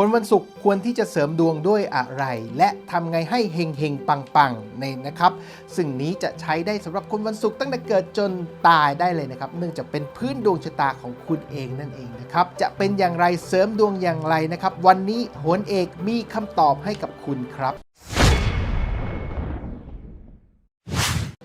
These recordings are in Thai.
คนวันศุกร์ควรที่จะเสริมดวงด้วยอะไร และทำไงให้เฮงเฮงปังปังในนะครับ สิ่งนี้จะใช้ได้สำหรับคนวันศุกร์ตั้งแต่เกิดจนตายได้เลยนะครับ เนื่องจากเป็นพื้นดวงชะตาของคุณเองนั่นเองนะครับ จะเป็นอย่างไรเสริมดวงอย่างไรนะครับ วันนี้โหนเอกมีคำตอบให้กับคุณครับ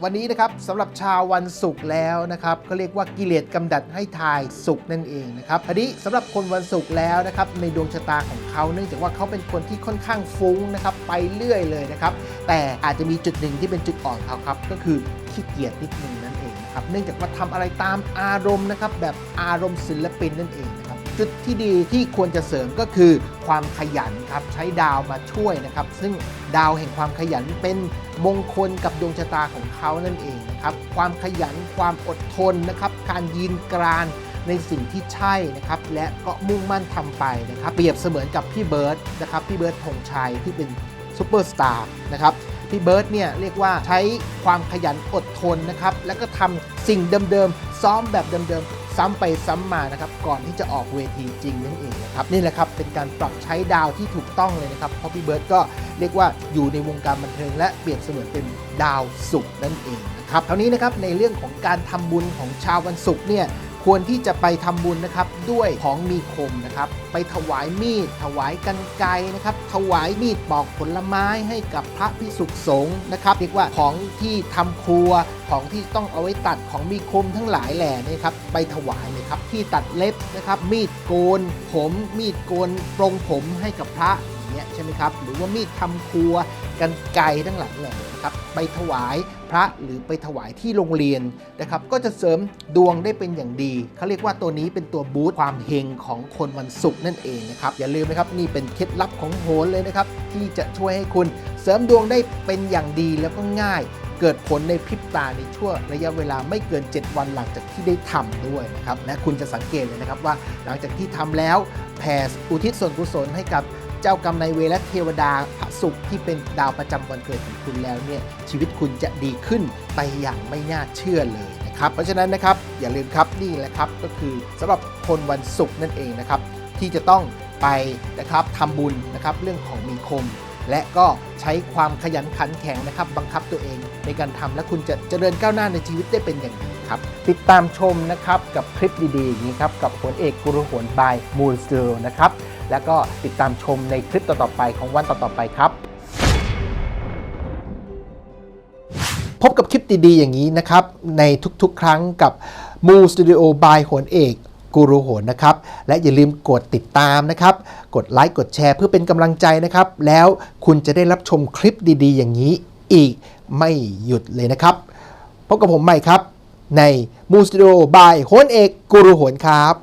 วันนี้นะครับสำหรับชาววันศุกร์แล้วนะครับเขาเรียกว่ากิเลสกำดัดให้ทายศุกร์นั่นเองนะครับอันนี้สำหรับคนวันศุกร์แล้วนะครับในดวงชะตาของเขาเนื่องจากว่าเขาเป็นคนที่ค่อนข้างฟุ้งนะครับไปเรื่อยเลยนะครับแต่อาจจะมีจุดหนึ่งที่เป็นจุดอ่อนเขาครับก็คือขี้เกียจนิดนึงนั่นเองนะครับเนื่องจากว่าทำอะไรตามอารมณ์นะครับแบบอารมณ์ศิลปินนั่นเองนะ จุดที่ดีที่ควรจะเสริมก็คือความขยันครับใช้ดาวมาช่วยนะครับ ซึ่งดาวแห่งความขยันเป็นมงคลกับดวงชะตาของเขานั่นเองนะครับความขยันความอดทนนะครับ การยืนกรานในสิ่งที่ใช่นะครับ และก็มุ่งมั่นทำไปนะครับ เปรียบเสมือนกับพี่เบิร์ดนะครับพี่เบิร์ดธงชัยที่เป็นซูเปอร์สตาร์นะครับพี่เบิร์ดเนี่ยเรียกว่าใช้ความขยันอดทนนะครับ แล้วก็ทำสิ่งเดิมๆซ้อมแบบเดิมๆ ซ้ำไปซ้ำมานะครับก่อนที่จะออกเวทีจริงนั่นเองนะครับนี่แหละครับเป็นการปรับใช้ดาวที่ถูกต้องเลยนะครับเพราะพี่เบิร์ดก็เรียกว่าอยู่ในวงการบันเทิง และเปรียบเสมือนเป็นดาวศุกร์นั่นเองนะครับเท่านี้นะครับในเรื่องของการทำบุญของชาววันศุกร์เนี่ยควรที่จะไปทำบุญนะครับด้วยของมีคมนะครับไปถวายมีด ถวายกันไกนะครับถวายมีดปอกผลไม้ให้กับพระพิสุสงฆ์นะครับเรียกว่าของที่ทำครัว ของที่ต้องเอาไว้ตัดของมีคมทั้งหลายแหล่นี่ครับไปถวายเลยครับที่ตัดเล็บนะครับ มีดโกน ผมมีดโกนปรงผมให้กับพระอย่างเงี้ยใช่ไหมครับหรือว่ามีดทำครัวกันไกรทั้งหลายแหล่นะครับไปถวายพระหรือไปถวายที่โรงเรียนนะครับ ก็จะเสริมดวงได้เป็นอย่างดีเขาเรียกว่าตัวนี้เป็นตัวบูตความเฮงของคนวันศุกร์นั่นเองนะครับอย่าลืมนะครับนี่เป็นเคล็ดลับของโหนเลยนะครับที่จะช่วยให้คุณเสริมดวงได้เป็นอย่างดีแล้วก็ง่าย เกิดผลในพริบตาในช่วงระยะเวลาไม่เกิน 7 วันหลังจากที่ได้ทำด้วยนะครับและคุณจะสังเกตเลยนะครับว่าหลังจากที่ทำแล้วแผ่อุทิศส่วนกุศลให้กับเจ้ากรรมนายเวรและเทวดาพระศุกร์ที่เป็นดาวประจำวันเกิดของคุณแล้วเนี่ยชีวิตคุณจะดีขึ้นไปอย่างไม่น่าเชื่อเลยนะครับ เพราะฉะนั้นนะครับอย่าลืมครับนี่แหละครับก็คือสำหรับคนวันศุกร์นั่นเองนะครับที่จะต้องไปนะครับทำบุญนะครับเรื่องของมีคม และก็ใช้ความขยันขันแข็งนะครับ บังคับตัวเองในการทำและคุณจะเจริญก้าวหน้าในชีวิตได้เป็นอย่างดีครับ ติดตามชมนะครับกับคลิปดีๆอย่างนี้ครับ กับผลเอกกุรุหวนบายมูลสตูนะครับ แล้วก็ติดตามชมในคลิปต่อๆไปของวันต่อๆไปครับ พบกับคลิปดีๆอย่างนี้นะครับ ในทุกๆ ครั้งกับมูสตูดิโอบายหนเอก กูรูโหนนะครับ และอย่าลืมกดติดตามนะครับ กดไลค์กดแชร์เพื่อเป็นกำลังใจนะครับ แล้วคุณจะได้รับชมคลิปดีๆ อย่างนี้อีกไม่หยุดเลยนะครับพบกับผมใหม่ครับ ในมูสตูดิโอบายโหนเอกกูรูโหนครับ